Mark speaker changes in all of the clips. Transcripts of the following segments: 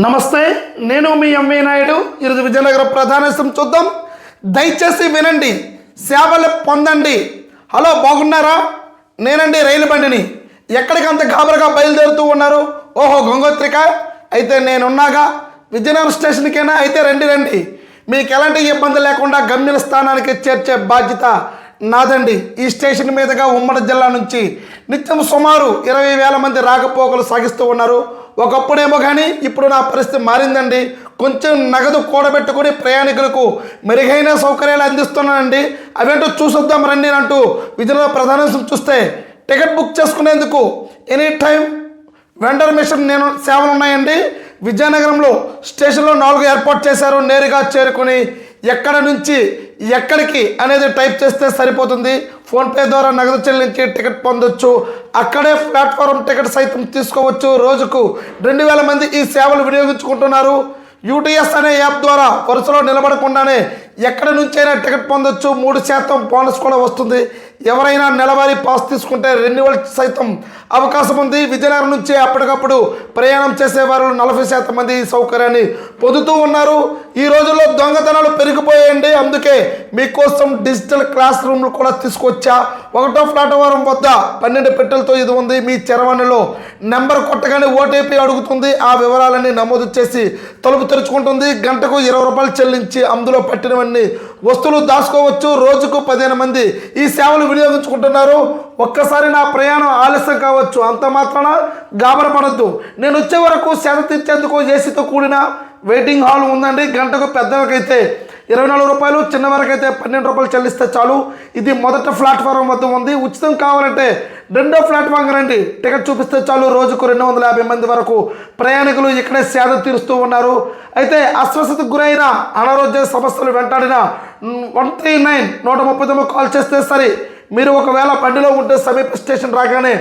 Speaker 1: నమస్తే నేను మీ ఎంవి నాయుడు ఈరోజు విజయనగరం ప్రధానస్థం చూద్దాం. దయచేసి వినండి సేవలు పొందండి. హలో బాగున్నారా? నేనండి రైలు బండిని. ఎక్కడికి అంత గాబరగా బయలుదేరుతూ ఉన్నారు? ఓహో గంగోత్రిక. అయితే నేనున్నాగా. విజయనగరం స్టేషన్కైనా అయితే రండి రండి. మీకు ఎలాంటి ఇబ్బంది లేకుండా గమ్యం స్థానానికి చేర్చే బాధ్యత నాదండి. ఈ స్టేషన్ మీదుగా ఉమ్మడి జిల్లా నుంచి నిత్యం సుమారు ఇరవై వేల మంది రాకపోకలు సాగిస్తూ ఉన్నారు. ఒకప్పుడేమో కానీ ఇప్పుడు నా పరిస్థితి మారిందండి. కొంచెం నగదు కూడబెట్టుకుని ప్రయాణికులకు మెరుగైన సౌకర్యాలు అందిస్తున్నానండి. అవేంటో చూసొద్దాం రండి అంటూ విజయనగర ప్రధాన చూస్తే టికెట్ బుక్ చేసుకునేందుకు ఎనీ టైం వెండర్ మిషన్ నేను సేవలు ఉన్నాయండి విజయనగరంలో స్టేషన్లో నాలుగు ఏర్పాటు చేశారు. నేరుగా చేరుకొని ఎక్కడ నుంచి ఎక్కడికి అనేది టైప్ చేస్తే సరిపోతుంది. ఫోన్పే ద్వారా నగదు చెల్లించి టికెట్ పొందొచ్చు. అక్కడే ప్లాట్ఫారం టికెట్ సైతం తీసుకోవచ్చు. రోజుకు రెండు వేల మంది ఈ సేవలు వినియోగించుకుంటున్నారు. యూటీఎస్ అనే యాప్ ద్వారా వరుసలో నిలబడకుండానే ఎక్కడి నుంచైనా టికెట్ పొందొచ్చు. మూడు శాతం బోనస్ కూడా వస్తుంది. ఎవరైనా నెలవారీ పాస్ తీసుకుంటే రెన్యువల్ సైతం అవకాశం ఉంది. విజయనగరం నుంచి అప్పటికప్పుడు ప్రయాణం చేసేవారు నలభై శాతం మంది ఈ సౌకర్యాన్ని పొందుతూ ఉన్నారు. ఈ రోజుల్లో దొంగతనాలు పెరిగిపోయాయండి. అందుకే మీకోసం డిజిటల్ క్లాస్ రూమ్లు కూడా తీసుకొచ్చా. ఒకటో ప్లాట్ఫారం వద్ద పన్నెండు పెట్టెలతో ఇది ఉంది. మీ చరవాణిలో నెంబర్ కొట్టగానే ఓటీపీ అడుగుతుంది. ఆ వివరాలన్నీ నమోదు చేసి తలుపు తెరుచుకుంటుంది. గంటకు ఇరవై రూపాయలు చెల్లించి అందులో పట్టినవన్నీ వస్తువులు దాచుకోవచ్చు. రోజుకు పదిహేను మంది ఈ సేవలు వినియోగించుకుంటున్నారు. ఒక్కసారి నా ప్రయాణం ఆలస్యం కావచ్చు. అంత మాత్రాన గాబరపడద్దు. నేను వచ్చే వరకు సేద తీర్చేందుకు ఏసీతో కూడిన వెయిటింగ్ హాల్ ఉందండి. గంటకు పెద్దలకైతే ఇరవై నాలుగు రూపాయలు చిన్నవారికైతే పన్నెండు రూపాయలు చెల్లిస్తే చాలు. ఇది మొదట ప్లాట్ఫారం వద్ద ఉంది. ఉచితం కావాలంటే రెండో ప్లాట్ఫామ్ రండి టికెట్ చూపిస్తే చాలు. రోజుకు రెండు వందల యాభై మంది వరకు ప్రయాణికులు ఇక్కడే సేద తీరుస్తూ ఉన్నారు. అయితే అస్వస్థతకు గురైన అనారోగ్య సమస్యలు వెంటాడిన వన్ త్రీ నైన్ నూట ముప్పై తొమ్మిది కాల్ చేస్తే సరే. మీరు ఒకవేళ బండిలో ఉంటే సమీప స్టేషన్ రాగానే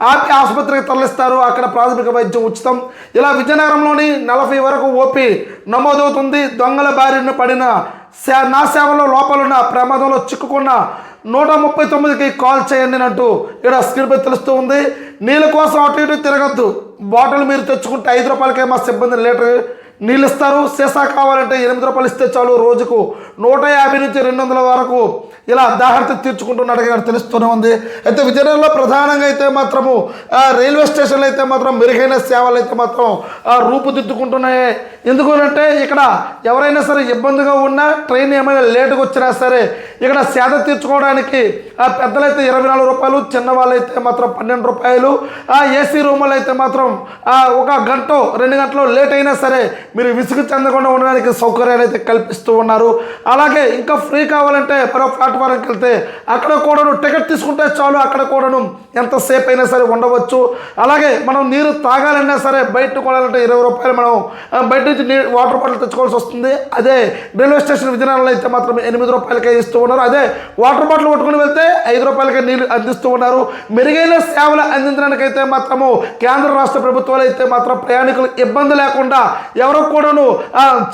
Speaker 1: ఆపి ఆసుపత్రికి తరలిస్తారు. అక్కడ ప్రాథమిక వైద్యం ఉచితం. ఇలా విజయనగరంలోని నలభై వరకు ఓపీ నమోదవుతుంది. దొంగల బారిన పడిన సే నా సేవలో లోపలున్న ప్రమాదంలో చిక్కుకున్న నూట ముప్పై తొమ్మిదికి కాల్ చేయండి అంటూ ఇక్కడ స్క్రీన్పై తెలుస్తూ ఉంది. నీళ్ళ కోసం అటు ఇటు తిరగద్దు. బాటిల్ మీరు తెచ్చుకుంటే ఐదు రూపాయలకే మా సిబ్బంది లీటర్ నీళ్ళు ఇస్తారు సీసా కావాలంటే ఎనిమిది రూపాయలు ఇస్తే చాలు రోజుకు నూట యాభై నుంచి రెండు వందల వరకు ఇలా దాహర్త తీర్చుకుంటున్నట్టుగా తెలుస్తూనే ఉంది. అయితే విజయనగరంలో ప్రధానంగా అయితే మాత్రము రైల్వే స్టేషన్లు అయితే మాత్రం మెరుగైన సేవలు అయితే మాత్రం రూపుదిద్దుకుంటున్నాయి. ఎందుకు అంటే ఇక్కడ ఎవరైనా సరే ఇబ్బందిగా ఉన్నా ట్రైన్ ఏమైనా లేటుగా వచ్చినా సరే ఇక్కడ సేద తీర్చుకోవడానికి ఆ పెద్దలైతే ఇరవై నాలుగు రూపాయలు చిన్న వాళ్ళైతే మాత్రం పన్నెండు రూపాయలు ఆ ఏసీ రూములు అయితే మాత్రం ఆ, ఒక గంట రెండు గంటలు లేట్ అయినా సరే మీరు విసుగు చెందకుండా ఉండడానికి సౌకర్యాలు అయితే కల్పిస్తూ ఉన్నారు. అలాగే ఇంకా ఫ్రీ కావాలంటే మరో ప్లాట్ఫారంకి వెళ్తే అక్కడ కూడాను టికెట్ తీసుకుంటే చాలు అక్కడ కూడాను ఎంతసేపు అయినా సరే ఉండవచ్చు. అలాగే మనం నీరు తాగాలన్నా సరే బయట కొనాలంటే ఇరవై రూపాయలు మనం బయట నుంచి వాటర్ బాటిల్ తెచ్చుకోవాల్సి వస్తుంది. అదే రైల్వే స్టేషన్ విజయనగరంలో అయితే మాత్రం ఎనిమిది రూపాయలకే ఇస్తూ ఉన్నారు. అదే వాటర్ బాటిల్ పట్టుకుని వెళ్తే ఐదు రూపాయలకి నీళ్ళు అందిస్తూ ఉన్నారు. మెరుగైన సేవలు అందించడానికి అయితే మాత్రము కేంద్ర రాష్ట్ర ప్రభుత్వాలు అయితే మాత్రం ప్రయాణికులు ఇబ్బంది లేకుండా ఎవరు కూడాను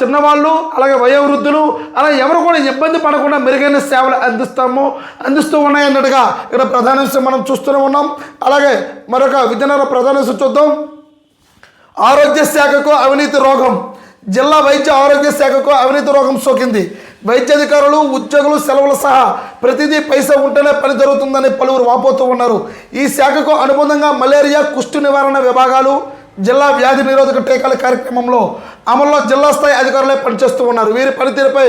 Speaker 1: చిన్నవాళ్ళు అలాగే వయోవృద్ధులు అలా ఎవరు కూడా ఇబ్బంది పడకుండా మెరుగైన సేవలు అందిస్తాము అందిస్తూ ఉన్నాయన్నట్టుగా ఇక్కడ ప్రధాన మనం చూస్తూనే ఉన్నాం. అలాగే మరొక విజయనగరం ప్రధాన చూద్దాం. ఆరోగ్య శాఖకు అవినీతి రోగం. జిల్లా వైద్య ఆరోగ్య శాఖకు అవినీతి రోగం సోకింది. వైద్యాధికారులు ఉద్యోగులు సెలవులు సహా ప్రతిదీ పైసా ఉంటేనే పని జరుగుతుందని పలువురు వాపోతూ ఉన్నారు. ఈ శాఖకు అనుబంధంగా మలేరియా కుష్టు నివారణ విభాగాలు జిల్లా వ్యాధి నిరోధక టీకాల కార్యక్రమంలో అమల్లో జిల్లా స్థాయి అధికారులే పనిచేస్తూ ఉన్నారు. వీరి పనితీరుపై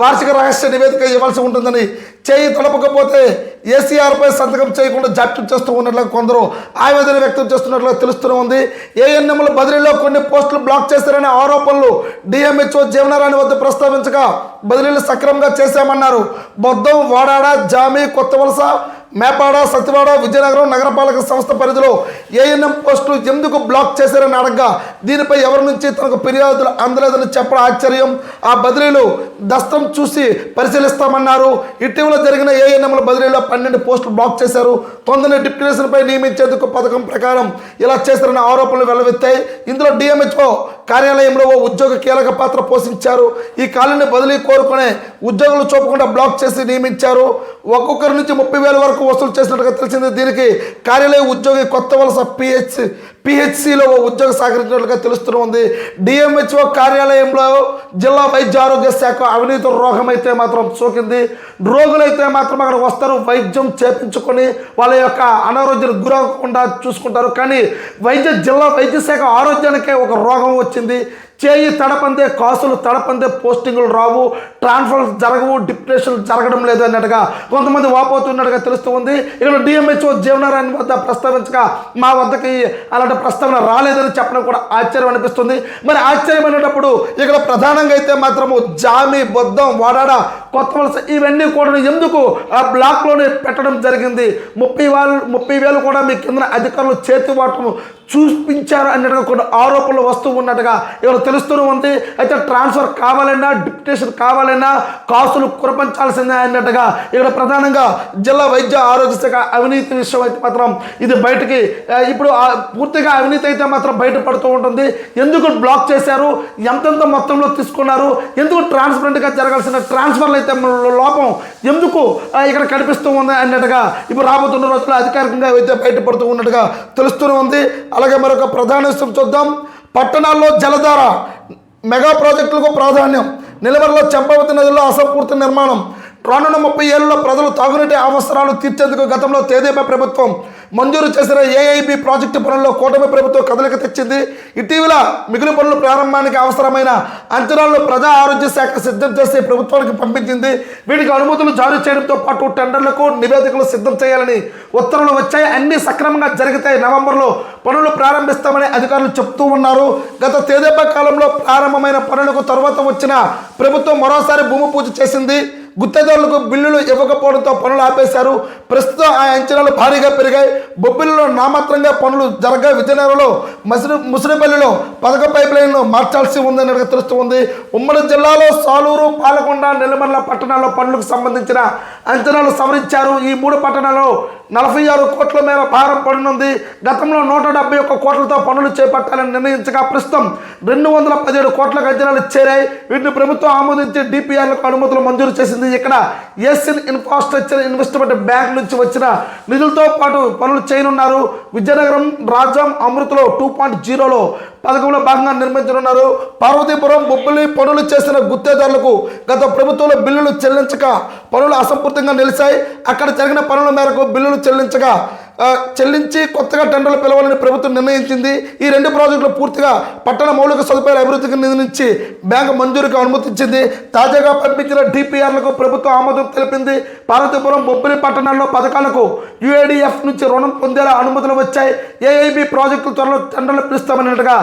Speaker 1: వార్షిక రహస్య నివేదిక ఇవ్వాల్సి ఉంటుందని చేయి తొలపకపోతే ఏసీఆర్పై సంతకం చేయకుండా జాప్యం చేస్తూ ఉన్నట్లు కొందరు ఆవేదన వ్యక్తం చేస్తున్నట్లు తెలుస్తూనే ఉంది. ఏఎన్ఎంల బదిలీలో కొన్ని పోస్టులు బ్లాక్ చేశారనే ఆరోపణలు డిఎంహెచ్ఓ జీవనారాయణ వద్ద ప్రస్తావించగా బదిలీలు సక్రమంగా చేశామన్నారు. బొద్దం వాడాడ జామీ కొత్త వలస మేపాడ సత్యవాడ విజయనగరం నగరపాలక సంస్థ పరిధిలో ఏఎన్ఎం పోస్టులు ఎందుకు బ్లాక్ చేశారని అడగగా దీనిపై ఎవరి నుంచి తనకు ఫిర్యాదులు అందలేదని చెప్పడం ఆశ్చర్యం. ఆ బదిలీలు దస్తం చూసి పరిశీలిస్తామన్నారు. ఇటీవల జరిగిన ఏఎన్ఎంల బదిలీలో పన్నెండు పోస్టులు బ్లాక్ చేశారు. తొందరని డిప్యుటేషన్పై నియమించేందుకు పథకం ప్రకారం ఇలా చేశారన్న ఆరోపణలు వెల్లవెత్తాయి ఇందులో డిఎంహెచ్ఓ కార్యాలయంలో ఓ ఉద్యోగి కీలక పాత్ర పోషించారు. ఈ కాలనీ బదిలీ కోరుకునే ఉద్యోగులు చూపకుండా బ్లాక్ చేసి నియమించారు. ఒక్కొక్కరి నుంచి ముప్పై వేల వరకు వసూలు చేసినట్టుగా తెలిసింది. దీనికి కార్యాలయ ఉద్యోగి కొత్త వలస పిహెచ్ పిహెచ్సిలో ఉద్యోగ సహకరించినట్లుగా తెలుస్తూ ఉంది. డిఎంహెచ్ఓ కార్యాలయంలో జిల్లా వైద్య ఆరోగ్య శాఖ అవినీతి రోగం అయితే మాత్రం సోకింది. రోగులైతే మాత్రం అక్కడ వస్తారు. వైద్యం చేపించుకొని వాళ్ళ యొక్క అనారోగ్యానికి గురవకుండా చూసుకుంటారు. కానీ వైద్య జిల్లా వైద్య శాఖ ఆరోగ్యానికే ఒక రోగం వచ్చింది. చేయి తడపందే కాసులు తడపందే పోస్టింగులు రావు ట్రాన్స్ఫర్ జరగవు డిప్రెషన్ జరగడం లేదు అన్నట్టుగా కొంతమంది వాపోతున్నట్టుగా తెలుస్తూ ఉంది. ఇక్కడ డిఎంహెచ్ఓ జీవనారాయణ వద్ద ప్రస్తావించగా మా వద్దకి అలాంటి ప్రస్తావన రాలేదని చెప్పడం కూడా ఆశ్చర్యం అనిపిస్తుంది. మరి ఆశ్చర్యమైనప్పుడు ఇక్కడ ప్రధానంగా అయితే మాత్రము జామి బొద్దం వాడాడ కొత్త వలస ఇవన్నీ కూడా ఎందుకు ఆ బ్లాక్లోనే పెట్టడం జరిగింది? ముప్పై వేలు ముప్పై వేలు కూడా మీ కింద అధికారులు చేతి చూపించారు అన్నట్టుగా కొన్ని ఆరోపణలు వస్తూ ఉన్నట్టుగా ఇక్కడ తెలుస్తూనే ఉంది. అయితే ట్రాన్స్ఫర్ కావాలన్నా డిప్యుటేషన్ కావాలన్నా కాసులు కురపించాల్సిందే అన్నట్టుగా ఇక్కడ ప్రధానంగా జిల్లా వైద్య ఆరోగ్య శాఖ అవినీతి విషయం అయితే మాత్రం ఇది బయటికి ఇప్పుడు పూర్తిగా అవినీతి అయితే మాత్రం బయటపడుతూ ఉంటుంది. ఎందుకు బ్లాక్ చేశారు? ఎంతెంత మొత్తంలో తీసుకున్నారు? ఎందుకు ట్రాన్స్పరెంట్గా జరగాల్సిన ట్రాన్స్ఫర్లు అయితే లోపం ఎందుకు ఇక్కడ కనిపిస్తూ ఉంది అన్నట్టుగా ఇప్పుడు రాబోతున్న రోజుల్లో అధికారికంగా అయితే బయటపడుతూ ఉన్నట్టుగా తెలుస్తూనే ఉంది. అలాగే మరొక ప్రధాన విషయం చూద్దాం. పట్టణాల్లో జలధార మెగా ప్రాజెక్టులకు ప్రాధాన్యం. నిలవరలో చంపవతి నదిలో అసంపూర్తి నిర్మాణం. రానున్న ముప్పై ఏళ్ళలో ప్రజలు తాగునీటి అవసరాలు తీర్చేందుకు గతంలో తేదేపా ప్రభుత్వం మంజూరు చేసిన ఏఐబి ప్రాజెక్టు పనుల్లో కూటమి ప్రభుత్వం కదలిక తెచ్చింది. ఇటీవల మిగిలిన పనుల ప్రారంభానికి అవసరమైన అంచనాలను ప్రజా ఆరోగ్య శాఖ సిద్ధం చేసి ప్రభుత్వానికి పంపించింది. వీటికి అనుమతులు జారీ చేయడంతో పాటు టెండర్లకు నివేదికలు సిద్ధం చేయాలని ఉత్తర్వులు వచ్చాయి. అన్ని సక్రమంగా జరిగితే నవంబర్లో పనులు ప్రారంభిస్తామని అధికారులు చెప్తూ ఉన్నారు. గత తేదేపా కాలంలో ప్రారంభమైన పనులకు తర్వాత వచ్చిన ప్రభుత్వం మరోసారి భూమి పూజ చేసింది. గుత్తేదారులకు బిల్లులు ఇవ్వకపోవడంతో పనులు ఆపేశారు. ప్రస్తుతం ఆ అంచనాలు భారీగా పెరిగాయి. బొబ్బిలిలో నామాత్రంగా పనులు జరగా విజయనగరంలో మసిరి ముసిరిపల్లిలో పథక పైప్ లైన్ను మార్చాల్సి ఉందని తెలుస్తుంది. ఉమ్మడి జిల్లాలో సాలూరు పాలకొండ నెల్లమర్ల పట్టణాల్లో పనులకు సంబంధించిన అంచనాలు సవరించారు. ఈ మూడు పట్టణాల్లో నలభై ఆరు కోట్ల మేర భారం పడనుంది. గతంలో నూట డెబ్బై ఒక్క కోట్లతో పనులు చేపట్టాలని నిర్ణయించగా ప్రస్తుతం రెండు వందల పదిహేడు కోట్ల అంచనాలు చేరాయి. వీటిని ప్రభుత్వం ఆమోదించి డిపిఆర్లకు అనుమతులు మంజూరు చేసింది. ఇక్కడ. ఎస్ఎన్ ఇన్ఫ్రాస్ట్రక్చర్ ఇన్వెస్ట్మెంట్ బ్యాంక్ నుంచి వచ్చిన నిధులతో పాటు పనులు చేయనున్నారు. విజయనగరం రాజం అమృతలో టూ పాయింట్ జీరోలో పథకంలో భాగంగా నిర్మించనున్నారు. పార్వతీపురం బొబ్బిలి పనులు చేసిన గుత్తేదారులకు గత ప్రభుత్వంలో బిల్లులు చెల్లించక పనులు అసంపూర్తిగా నిలిచాయి. అక్కడ జరిగిన పనుల మేరకు బిల్లులు చెల్లించగా చెల్లించి కొత్తగా టెండర్లు పిలవాలని ప్రభుత్వం నిర్ణయించింది. ఈ రెండు ప్రాజెక్టులు పూర్తిగా పట్టణ మౌలిక సదుపాయాల అభివృద్ధికి నిధి బ్యాంకు మంజూరుకు అనుమతించింది. తాజాగా పంపించిన డిపిఆర్లకు ప్రభుత్వం ఆమోదం తెలిపింది. పార్వతీపురం బొబ్బిలి పట్టణాల్లో పథకాలకు యుఏడిఎఫ్ నుంచి రుణం పొందేలా అనుమతులు వచ్చాయి. ఏఐబి ప్రాజెక్టులు త్వరలో టెండర్లు పిలుస్తామన్నట్టుగా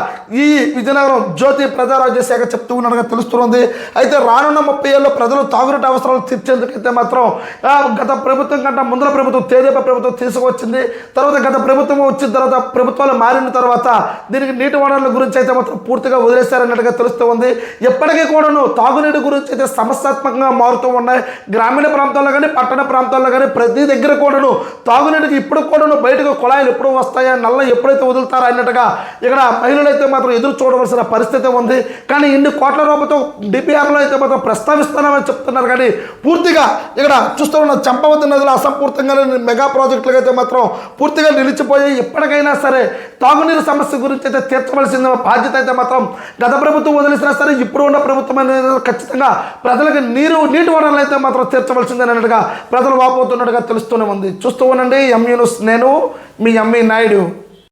Speaker 1: ఈ విజయనగరం జ్యోతి ప్రజారాజ్య శాఖ చెప్తూ ఉన్నట్టుగా తెలుస్తుంది. అయితే రానున్న ముప్పై ఏళ్ళు ప్రజలు తాగునీటి అవసరాలు తీర్చేందుకైతే మాత్రం గత ప్రభుత్వం కంటే ముందర ప్రభుత్వం తేదీప ప్రభుత్వం తీసుకువచ్చింది. తర్వాత గత ప్రభుత్వం వచ్చిన తర్వాత ప్రభుత్వాలు మారిన తర్వాత దీనికి నీటి వనరుల గురించి అయితే మాత్రం పూర్తిగా వదిలేశారన్నట్టుగా తెలుస్తూ ఉంది. ఎప్పటికీ కూడాను తాగునీటి గురించి అయితే సమస్యాత్మకంగా మారుతూ ఉన్నాయి. గ్రామీణ ప్రాంతాల్లో కానీ పట్టణ ప్రాంతాల్లో కానీ ప్రతి దగ్గర కూడాను తాగునీటికి ఇప్పుడు కూడాను బయటకు కుళాయిలు ఎప్పుడు వస్తాయా నల్ల ఎప్పుడైతే వదులుతారా అన్నట్టుగా ఇక్కడ మహిళలు అయితే మాత్రం ఎదురు చూడవలసిన పరిస్థితి ఉంది. కానీ ఇన్ని కోట్ల రూపాయలతో డిపిఆర్లో అయితే మాత్రం ప్రస్తావిస్తానని చెప్తున్నారు. కానీ పూర్తిగా ఇక్కడ చూస్తూ ఉన్న చంపవతి నదిలో అసంపూర్తంగా మెగా ప్రాజెక్టులకు అయితే మాత్రం పూర్తిగా నిలిచిపోయి ఎప్పటికైనా సరే తాగునీరు సమస్య గురించి అయితే తీర్చవలసిన బాధ్యత అయితే మాత్రం గత ప్రభుత్వం వదిలేసినా సరే ఇప్పుడు ఉన్న ప్రభుత్వం అనేది ఖచ్చితంగా ప్రజలకు నీరు నీటి వనరులు అయితే మాత్రం తీర్చవలసిందే అన్నట్టుగా ప్రజలు వాపోతున్నట్టుగా తెలుస్తూనే ఉంది. చూస్తూ ఉండండి ఎంఈ నేను మీ ఎంఈ నాయుడు.